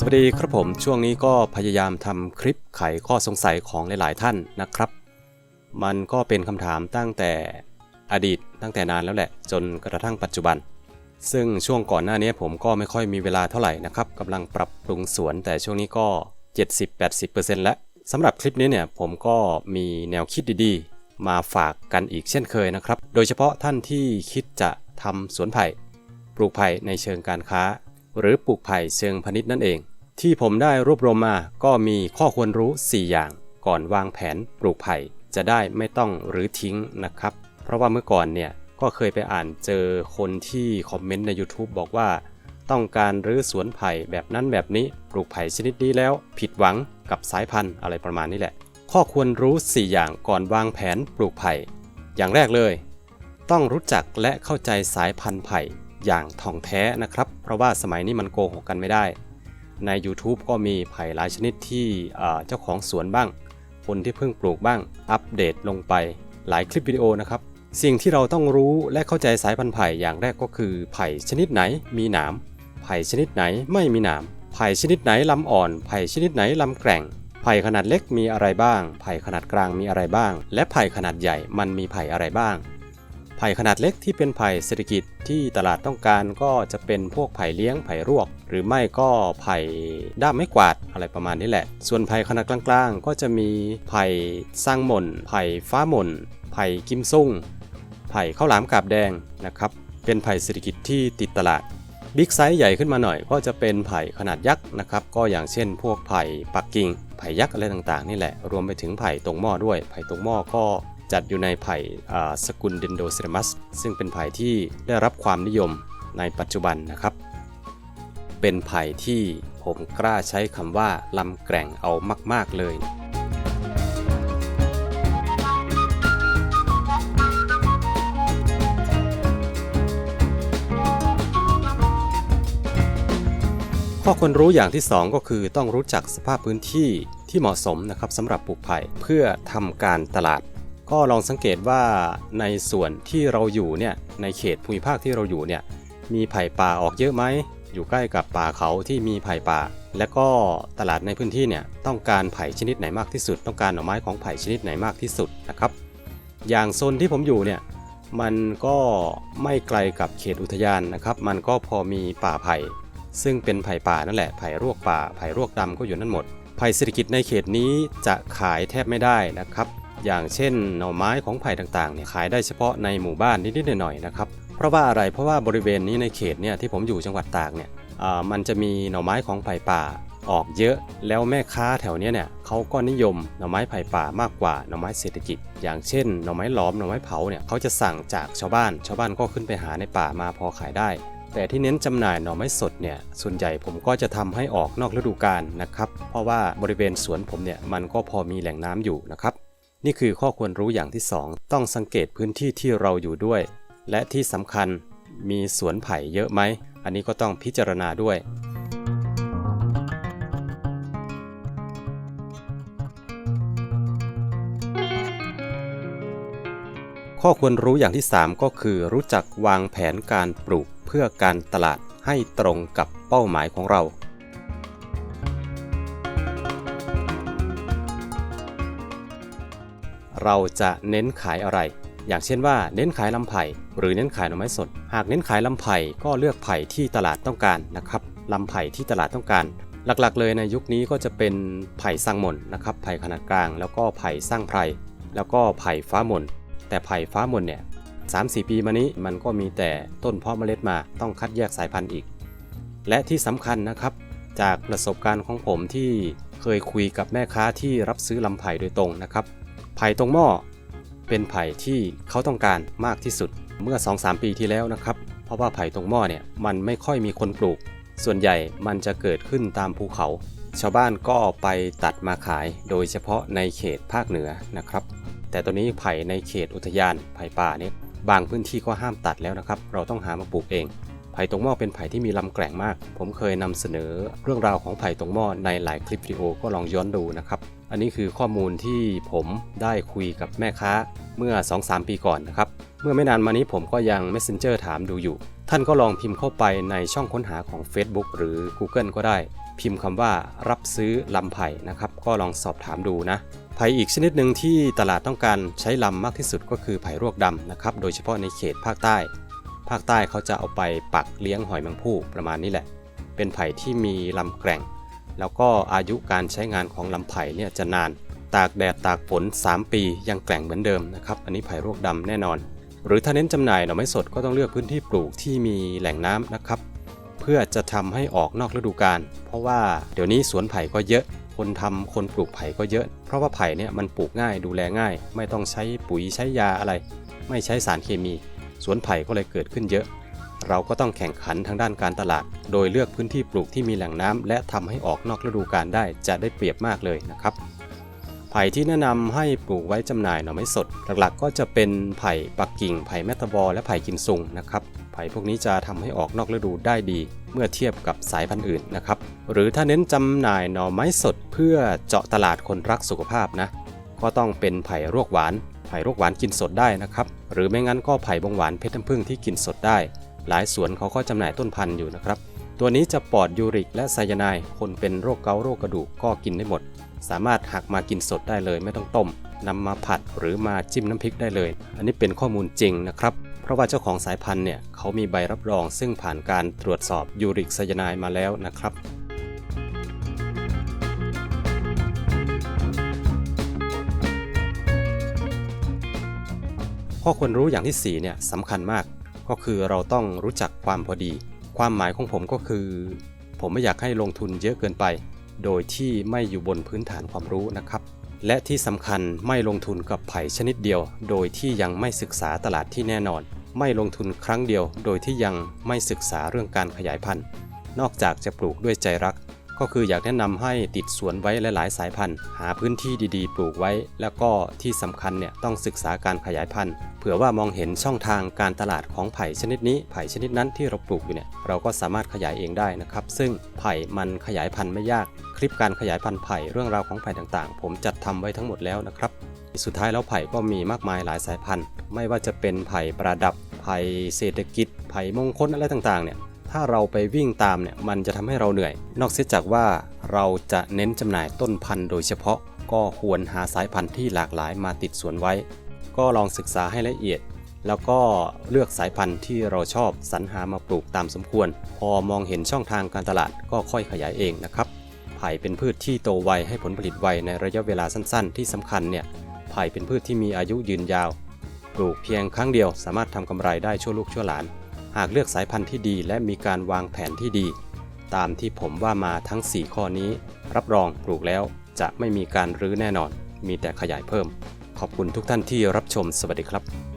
สวัสดีครับผมช่วงนี้ก็พยายามทำคลิปไขข้อสงสัยของหลาย ๆ ท่านนะครับ มันก็เป็นคำถามตั้งแต่อดีตตั้งแต่นานแล้วแหละ จนกระทั่งปัจจุบัน ซึ่งช่วงก่อนหน้านี้ผมก็ไม่ค่อยมีเวลาเท่าไหร่นะครับกำลังปรับปรุงสวนแต่ช่วงนี้ก็ 70-80%แล้วสำหรับคลิปนี้เนี่ยผมก็มีแนวคิดดีๆ มาฝากกันอีกเช่นเคยนะครับ โดยเฉพาะท่านที่คิดจะทำสวนไผ่ปลูกไผ่ในเชิงการค้า หรือปลูกไผ่เชิงพาณิชย์นั่นเอง ที่ผมได้รวบรวมมาก็มีข้อควรรู้ 4 อย่าง ก่อนวางแผนปลูกไผ่จะได้ไม่ต้องหรือทิ้งนะครับ เพราะว่าเมื่อก่อนเนี่ยก็เคยไปอ่านเจอคนที่คอมเมนต์ใน YouTube บอกว่า ต้องการรื้อสวนไผ่แบบนั้นแบบนี้ปลูกไผ่ชนิดนี้แล้ว ผิดหวังกับสายพันธุ์อะไรประมาณนี้แหละ ข้อควรรู้ 4 อย่างก่อนวางแผนปลูกไผ่อย่างแรกเลย ต้องรู้จักและเข้าใจสายพันธุ์ไผ่ อย่างท่องแท้นะครับ เพราะว่าสมัยนี้มันโกหกกันไม่ได้ ใน YouTube ก็มีไผ่หลายชนิดที่เจ้าของสวนบ้าง คนที่เพิ่งปลูกบ้าง อัปเดตลงไปหลายคลิปวิดีโอนะครับ สิ่งที่เราต้องรู้และเข้าใจสายพันธุ์ไผ่อย่างแรกก็คือ ไผ่ชนิดไหนมีหนาม ไผ่ชนิดไหนไม่มีหนาม ไผ่ชนิดไหนลำอ่อน ไผ่ชนิดไหนลำแกร่ง ไผ่ขนาดเล็กมีอะไรบ้าง ไผ่ขนาดกลางมีอะไรบ้าง และไผ่ขนาดใหญ่มันมีไผ่อะไรบ้าง ไผ่ขนาดเล็กที่เป็นไผ่เศรษฐกิจที่ตลาดต้องการก็จะเป็นพวกไผ่เลี้ยงไผ่รวก หรือไม่ก็ไผ่ด้ามไม้กวาดอะไรประมาณนี้แหละ ส่วนไผ่ขนาดกลางๆ ก็จะมีไผ่สร้างหม่น ไผ่ฟ้าหม่น ไผ่กิมซุ่งไผ่ข้าวหลามกาบแดงนะครับ เป็นไผ่เศรษฐกิจที่ติดตลาดบิ๊กไซส์ใหญ่ขึ้นมาหน่อยก็จะเป็นไผ่ขนาดยักษ์นะครับ ก็อย่างเช่นพวกไผ่ปักกิ่ง ไผ่ยักษ์อะไรต่างๆ นี่แหละ รวมไปถึงไผ่ตรงหม้อด้วย ไผ่ตรงหม้อก็ จัดอยู่ในไผ่สกุลเดนโดเซรามัส ซึ่งเป็นไผ่ที่ได้รับความนิยมในปัจจุบันนะครับ เป็นไผ่ที่ผมกล้าใช้คำว่าลำแกร่งเอามาก ๆ เลยข้อควรรู้อย่างที่ 2 ก็คือต้องรู้จักสภาพพื้นที่ที่เหมาะสมนะครับสำหรับปลูกไผ่เพื่อทำการตลาด ก็ลองสังเกตว่าในส่วนที่เราอยู่เนี่ยในเขตภูมิภาคที่เราอยู่เนี่ยมีไผ่ป่าออกเยอะไหมอยู่ใกล้กับป่าเขาที่มีไผ่ป่า และก็ตลาดในพื้นที่เนี่ยต้องการไผ่ชนิดไหนมากที่สุด ต้องการหน่อไม้ของไผ่ชนิดไหนมากที่สุดนะครับ อย่างโซนที่ผมอยู่เนี่ยมันก็ไม่ไกลกับเขตอุทยานนะครับ มันก็พอมีป่าไผ่ซึ่งเป็นไผ่ป่านั่นแหละไผ่รวกป่าไผ่รวกดำก็อยู่นั่นหมดไผ่เศรษฐกิจในเขตนี้จะขายแทบไม่ได้นะครับ อย่างเช่นหน่อไม้ของไผ่ต่างๆเนี่ยขายได้เฉพาะในหมู่บ้านนิดๆหน่อยๆนะครับเพราะว่าอะไรเพราะว่าบริเวณนี้ในเขตเนี่ยที่ผมอยู่จังหวัดตากเนี่ยมันจะมีหน่อไม้ของไผ่ป่าออกเยอะแล้วแม่ค้าแถวเนี้ยเนี่ยเขาก็นิยมหน่อไม้ไผ่ป่ามากกว่าหน่อไม้เศรษฐกิจ อย่างเช่นหน่อไม้หลอมหน่อไม้เผาเนี่ยเขาจะสั่งจากชาวบ้าน ชาวบ้านก็ขึ้นไปหาในป่ามาพอขายได้ แต่ที่เน้นจำหน่ายหน่อไม้สดเนี่ยส่วนใหญ่ผมก็จะทำให้ออกนอกฤดูกาลนะครับเพราะว่าบริเวณสวนผมเนี่ยมันก็พอมีแหล่งน้ำอยู่นะครับ นี่คือข้อควรรู้อย่างที่ 2 ต้องสังเกตพื้นที่ที่เราอยู่ด้วย และที่สำคัญมีสวนไผ่เยอะไหม อันนี้ก็ต้องพิจารณาด้วย ข้อควรรู้อย่างที่ 3 ก็คือ รู้จักวางแผนการปลูกเพื่อการตลาดให้ตรงกับเป้าหมายของเรา เราจะเน้นขายอะไร อย่างเช่นว่าเน้นขายลำไผ่หรือเน้นขายหน่อไม้สด หากเน้นขายลำไผ่ก็เลือกไผ่ที่ตลาดต้องการนะครับลำไผ่ที่ตลาดต้องการ หลักๆ เลยในยุคนี้ก็จะเป็นไผ่สร้างหม่นนะครับไผ่ขนาดกลาง แล้วก็ไผ่สร้างไพรแล้วก็ไผ่ฟ้าหม่นแต่ไผ่ฟ้าหม่นเนี่ยสามสี่ปีมานี้มันก็มีแต่ต้นเพาะเมล็ดมาต้องคัดแยกสายพันธุ์อีก และที่สำคัญนะครับ จากประสบการณ์ของผมที่เคยคุยกับแม่ค้าที่รับซื้อลำไผ่โดยตรงนะครับ ไผ่ตรงหม้อเป็นไผ่ที่เขาต้องการมากที่สุดเมื่อ 2-3 ปีที่แล้วนะครับ เพราะว่าไผ่ตรงหม้อเนี่ยมันไม่ค่อยมีคนปลูก ส่วนใหญ่มันจะเกิดขึ้นตามภูเขา ชาวบ้านก็ไปตัดมาขายโดยเฉพาะในเขตภาคเหนือนะครับ แต่ตัวนี้ไผ่ในเขตอุทยานไผ่ป่าเนี่ยบางพื้นที่ก็ห้ามตัดแล้วนะครับ เราต้องหามาปลูกเอง ไผ่ตรงหม้อเป็นไผ่ที่มีลำแกร่งมาก ผมเคยนำเสนอเรื่องราวของไผ่ตรงหม้อในหลายคลิปวิดีโอก็ลองย้อนดูนะครับ อันนี้คือข้อมูลที่ผมได้คุยกับแม่ค้าเมื่อ 2-3 ปีก่อนนะครับ เมื่อไม่นานมานี้ผมก็ยัง Messenger ถามดูอยู่ ท่านก็ลองพิมพ์เข้าไปในช่องค้นหาของ Facebook หรือ Google ก็ได้ พิมพ์คำว่ารับซื้อลำไผ่นะครับ ก็ลองสอบถามดูนะไผ่อีกชนิดหนึ่งที่ตลาดต้องการใช้ลำมากที่สุดก็คือไผ่รวกดำนะครับ โดยเฉพาะในเขตภาคใต้ ภาคใต้เขาจะเอาไปปักเลี้ยงหอยแมงภู่ประมาณนี้แหละ เป็นไผ่ที่มีลำแกร่ง แล้วก็อายุการใช้งานของลำไผ่เนี่ยจะนาน ตากแดดตากฝน 3 ปียังแกร่งเหมือนเดิมนะครับ อันนี้ไผ่รวกดำแน่นอน หรือถ้าเน้นจำหน่ายหน่อไม้สดก็ต้องเลือกพื้นที่ปลูกที่มีแหล่งน้ำนะครับ เพื่อจะทำให้ออกนอกฤดูกาล เพราะว่าเดี๋ยวนี้สวนไผ่ก็เยอะ คนทำคนปลูกไผ่ก็เยอะ เพราะว่าไผ่เนี่ยมันปลูกง่ายดูแลง่าย ไม่ต้องใช้ปุ๋ยใช้ยาอะไร ไม่ใช้สารเคมี สวนไผ่ก็เลยเกิดขึ้นเยอะ เราก็ต้องแข่งขันทางด้านการตลาด โดยเลือกพื้นที่ปลูกที่มีแหล่งน้ำและทำให้ออกนอกฤดูกาลได้จะได้เปรียบมากเลยนะครับ ไผ่ที่แนะนำให้ปลูกไว้จำหน่ายหน่อไม้สด หลักๆ ก็จะเป็นไผ่ปักกิ่ง ไผ่แมตาบอและไผ่กินซุงนะครับ ไผ่พวกนี้จะทำให้ออกนอกฤดูได้ดี เมื่อเทียบกับสายพันธุ์อื่นนะครับ หรือถ้าเน้นจำหน่ายหน่อไม้สด เพื่อเจาะตลาดคนรักสุขภาพนะ ก็ต้องเป็นไผ่รวกหวาน ไผ่รวกหวานกินสดได้นะครับ หรือไม่งั้นก็ไผ่บงหวานเพชรน้ำผึ้งที่กินสดได้ หลายสวนเขาก็จำหน่ายต้นพันธุ์อยู่นะครับ ตัวนี้จะปลอดยูริกและไซยาไนด์คนเป็นโรคเกาต์โรคกระดูกก็กินได้หมด สามารถหักมากินสดได้เลยไม่ต้องต้มนำมาผัดหรือมาจิ้มน้ำพริกได้เลย อันนี้เป็นข้อมูลจริงนะครับ เพราะว่าเจ้าของสายพันธุ์เนี่ยเขามีใบรับรองซึ่งผ่านการตรวจสอบยูริกไซยาไนด์มาแล้วนะครับข้อควรรู้อย่างที่4เนี่ยสำคัญมาก ก็คือเราต้องรู้จักความพอดี ความหมายของผมก็คือ ผมไม่อยากให้ลงทุนเยอะเกินไป โดยที่ไม่อยู่บนพื้นฐานความรู้นะครับ และที่สำคัญไม่ลงทุนกับไผ่ชนิดเดียว โดยที่ยังไม่ศึกษาตลาดที่แน่นอน ไม่ลงทุนครั้งเดียว โดยที่ยังไม่ศึกษาเรื่องการขยายพันธุ์ นอกจากจะปลูกด้วยใจรัก ก็คืออยากแนะนำให้ติดสวนไว้หลายๆ สายพันธุ์ หาพื้นที่ดีๆ ปลูกไว้ แล้วก็ที่สำคัญเนี่ยต้องศึกษาการขยายพันธุ์ เผื่อว่ามองเห็นช่องทางการตลาดของไผ่ชนิดนี้ ไผ่ชนิดนั้นที่เราปลูกอยู่เนี่ยเราก็สามารถขยายเองได้นะครับ ซึ่งไผ่มันขยายพันธุ์ไม่ยาก คลิปการขยายพันธุ์ไผ่เรื่องราวของไผ่ต่างๆ ผมจัดทำไว้ทั้งหมดแล้วนะครับสุดท้ายแล้วไผ่ก็มีมากมายหลายสายพันธุ์ ไม่ว่าจะเป็นไผ่ประดับไผ่เศรษฐกิจไผ่มงคลอะไรต่างๆเนี่ย ถ้าเราไปวิ่งตามเนี่ยมันจะทำให้เราเหนื่อย นอกเสียจากว่าเราจะเน้นจำหน่ายต้นพันธุ์โดยเฉพาะ ก็ควรหาสายพันธุ์ที่หลากหลายมาติดสวนไว้ ก็ลองศึกษาให้ละเอียด แล้วก็เลือกสายพันธุ์ที่เราชอบสรรหามาปลูกตามสมควร พอมองเห็นช่องทางการตลาดก็ค่อยขยายเองนะครับไผ่เป็นพืชที่โตไวให้ผลผลิตไวในระยะเวลาสั้นๆ ที่สำคัญเนี่ยไผ่เป็นพืชที่มีอายุยืนยาว ปลูกเพียงครั้งเดียวสามารถทำกำไรได้ชั่วลูกชั่วหลาน หากเลือกสายพันธุ์ที่ดีและมีการวางแผนที่ดี ตามที่ผมว่ามาทั้ง 4 ข้อนี้ รับรองปลูกแล้วจะไม่มีการรื้อแน่นอน มีแต่ขยายเพิ่ม ขอบคุณทุกท่านที่รับชมสวัสดีครับ